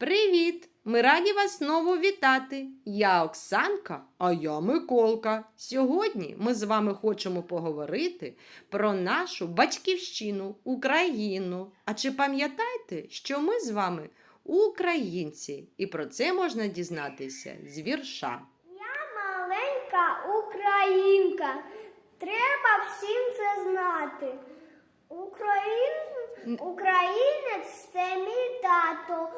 Привіт! Ми раді вас знову вітати. Я Оксанка, а я Миколка. Сьогодні ми з вами хочемо поговорити про нашу батьківщину, Україну. А чи пам'ятаєте, що ми з вами українці? І про це можна дізнатися з вірша. Я Маленька українка. Треба всім це знати. Україн... Українець це мій тато,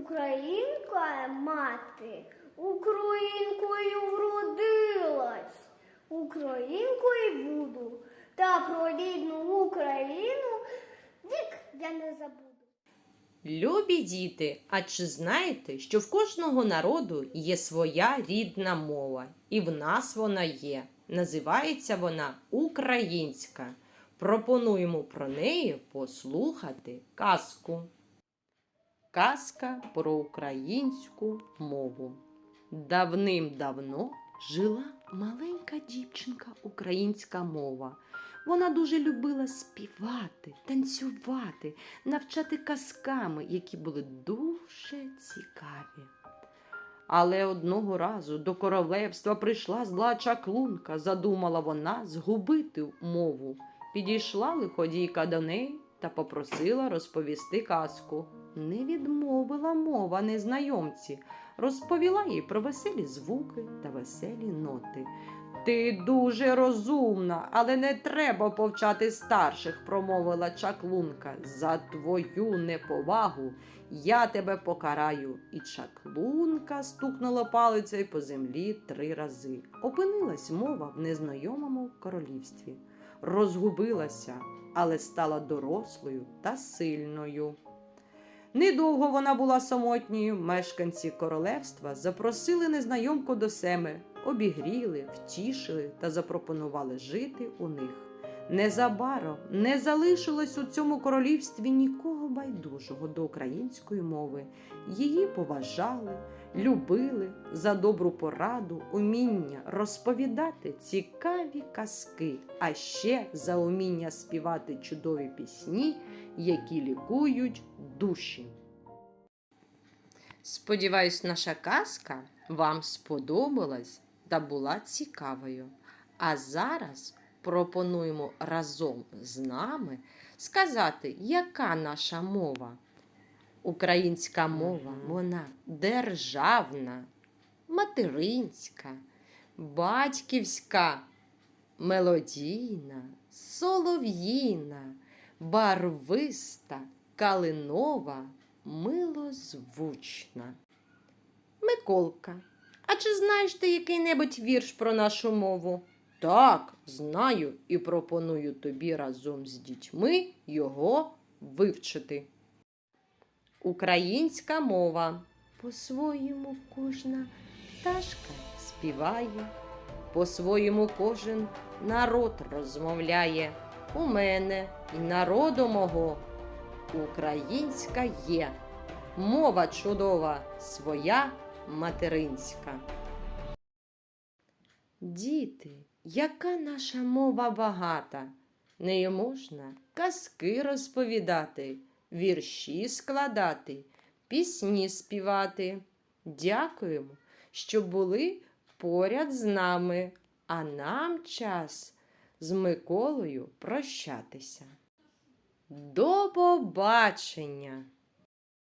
українка мати. Українкою вродилась, українкою буду. Та про рідну Україну вік я не забуду. Любі діти, а чи знаєте, що в кожного народу є своя рідна мова, і в нас вона є. Називається вона українська. Пропонуємо про неї послухати казку. Казка про українську мову. Давним-давно жила маленька дівчинка українська мова. Вона дуже любила співати, танцювати, навчати казками, які були дуже цікаві. Але одного разу до королевства прийшла зла чаклунка, задумала вона згубити мову. Підійшла лиходійка до неї та попросила розповісти казку. Не відмовила мова незнайомці, розповіла їй про веселі звуки та веселі ноти. Ти дуже розумна, але не треба повчати старших, промовила чаклунка. За твою неповагу я тебе покараю. І чаклунка стукнула палицею по землі три рази. Опинилась мова в незнайомому королівстві. Розгубилася, але стала дорослою та сильною. Недовго вона була самотньою. Мешканці королевства запросили незнайомку до себе, обігріли, втішили та запропонували жити у них. Незабаром не залишилось у цьому королівстві нікого байдужого до української мови. Її поважали, любили за добру пораду, уміння розповідати цікаві казки, а ще за уміння співати чудові пісні, які лікують душі. Сподіваюсь, наша казка вам сподобалась та була цікавою. А зараз пропонуємо разом з нами сказати, яка наша мова. Українська мова, вона державна, материнська, батьківська, мелодійна, солов'їна, барвиста, калинова, милозвучна. Миколка, а чи знаєш ти який-небудь вірш про нашу мову? Так, знаю і пропоную тобі разом з дітьми його вивчити. Українська мова. По-своєму кожна пташка співає, по-своєму кожен народ розмовляє. У мене і народу мого українська є, мова чудова, своя материнська. Діти, яка наша мова багата, нею можна казки розповідати, вірші складати, пісні співати. Дякуємо, що були поряд з нами, а нам час з Миколою прощатися. До побачення!